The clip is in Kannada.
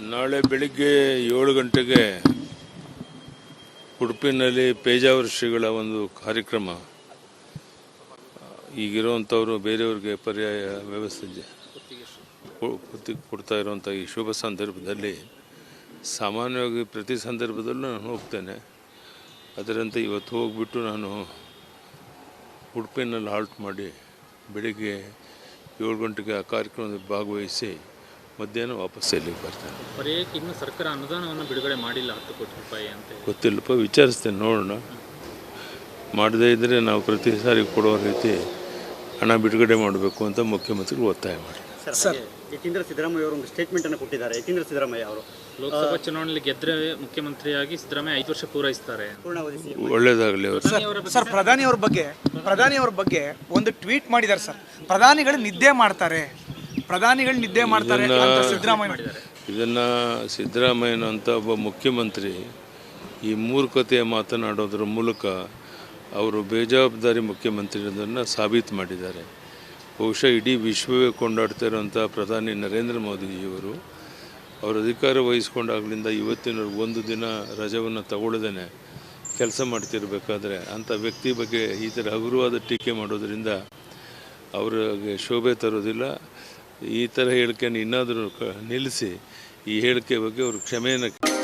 ನಾಳೆ ಬೆಳಿಗ್ಗೆ ಏಳು ಗಂಟೆಗೆ ಉಡುಪಿನಲ್ಲಿ ಪೇಜಾವರ ಶ್ರೀಗಳ ಒಂದು ಕಾರ್ಯಕ್ರಮ. ಈಗಿರುವಂಥವ್ರು ಬೇರೆಯವ್ರಿಗೆ ಪರ್ಯಾಯ ವ್ಯವಸ್ಥೆ ಕೊಡ್ತಾ ಇರುವಂಥ ಈ ಶುಭ ಸಂದರ್ಭದಲ್ಲಿ ಸಾಮಾನ್ಯವಾಗಿ ಪ್ರತಿ ಸಂದರ್ಭದಲ್ಲೂ ನಾನು ಹೋಗ್ತೇನೆ. ಅದರಂತೆ ಇವತ್ತು ಹೋಗ್ಬಿಟ್ಟು ನಾನು ಉಡುಪಿನಲ್ಲಿ ಹಾಲ್ಟ್ ಮಾಡಿ ಬೆಳಿಗ್ಗೆ ಏಳು ಗಂಟೆಗೆ ಆ ಕಾರ್ಯಕ್ರಮದಲ್ಲಿ ಭಾಗವಹಿಸಿ ಮಧ್ಯಾಹ್ನ ವಾಪಸ್ ಎಲ್ಲಿಗೆ ಬರ್ತಾರೆ? ಪರ್ಯಾಯಕ್ಕೆ ಇನ್ನು ಸರ್ಕಾರ ಅನುದಾನವನ್ನು ಬಿಡುಗಡೆ ಮಾಡಿಲ್ಲ ಹತ್ತು ಕೋಟಿ ರೂಪಾಯಿ ಅಂತ. ಗೊತ್ತಿಲ್ಲಪ್ಪ ವಿಚಾರಿಸ್ತೇನೆ ನೋಡೋಣ. ಮಾಡದೇ ಇದ್ದರೆ ನಾವು ಪ್ರತಿ ಸಾರಿ ಕೊಡೋ ರೀತಿ ಹಣ ಬಿಡುಗಡೆ ಮಾಡಬೇಕು ಅಂತ ಮುಖ್ಯಮಂತ್ರಿಗಳು ಒತ್ತಾಯ ಮಾಡಿ ಸರ್ ಯತೀಂದ್ರ ಸಿದ್ದರಾಮಯ್ಯ ಅವರು ಒಂದು ಸ್ಟೇಟ್ಮೆಂಟ್ ಅನ್ನು ಕೊಟ್ಟಿದ್ದಾರೆ. ಯತೀಂದ್ರ ಸಿದ್ದರಾಮಯ್ಯ ಅವರು ಲೋಕಸಭಾ ಚುನಾವಣೆಯಲ್ಲಿ ಗೆದ್ರೆ ಮುಖ್ಯಮಂತ್ರಿಯಾಗಿ ಸಿದ್ದರಾಮಯ್ಯ ಐದು ವರ್ಷ ಪೂರೈಸ್ತಾರೆ. ಒಳ್ಳೇದಾಗಲಿ ಸಿಎಂ ಒಳ್ಳೆಯದಾಗಲಿ ಅವರು ಸರ್ ಪ್ರಧಾನಿ ಅವ್ರ ಬಗ್ಗೆ ಪ್ರಧಾನಿ ಅವ್ರ ಬಗ್ಗೆ ಒಂದು ಟ್ವೀಟ್ ಮಾಡಿದ್ದಾರೆ ಸರ್. ಪ್ರಧಾನಿಗಳು ನಿದ್ದೆ ಮಾಡ್ತಾರೆ. ಪ್ರಧಾನಿಗಳು ನಿದ್ದೆ ಮಾಡ್ತಾರೆ ಅಂತ ಸಿದ್ದರಾಮಯ್ಯ ಇದನ್ನು ಒಬ್ಬ ಮುಖ್ಯಮಂತ್ರಿ ಈ ಮೂರ್ಖತೆಯ ಮಾತನಾಡೋದ್ರ ಮೂಲಕ ಅವರು ಬೇಜವಾಬ್ದಾರಿ ಮುಖ್ಯಮಂತ್ರಿ ಅನ್ನೋದನ್ನು ಸಾಬೀತು ಮಾಡಿದ್ದಾರೆ. ಬಹುಶಃ ಇಡೀ ವಿಶ್ವವೇ ಕೊಂಡಾಡ್ತಾ ಇರುವಂಥ ಪ್ರಧಾನಿ ನರೇಂದ್ರ ಮೋದಿಜಿಯವರು ಅವರು ಅಧಿಕಾರ ವಹಿಸ್ಕೊಂಡಾಗಲಿಂದ ಇವತ್ತಿನ ಒಂದು ದಿನ ರಜವನ್ನು ತಗೊಳ್ಳದೇನೆ ಕೆಲಸ ಮಾಡ್ತಿರ್ಬೇಕಾದ್ರೆ ಅಂಥ ವ್ಯಕ್ತಿ ಬಗ್ಗೆ ಈ ಥರ ಹಗುರವಾದ ಟೀಕೆ ಮಾಡೋದರಿಂದ ಅವ್ರಿಗೆ ಶೋಭೆ ತರೋದಿಲ್ಲ. ಈ ಥರ ಹೇಳಿಕೆಯನ್ನು ಇನ್ನಾದರೂ ನಿಲ್ಲಿಸಿ ಈ ಹೇಳಿಕೆ ಬಗ್ಗೆ ಅವರು ಕ್ಷಮೆಯನ್ನು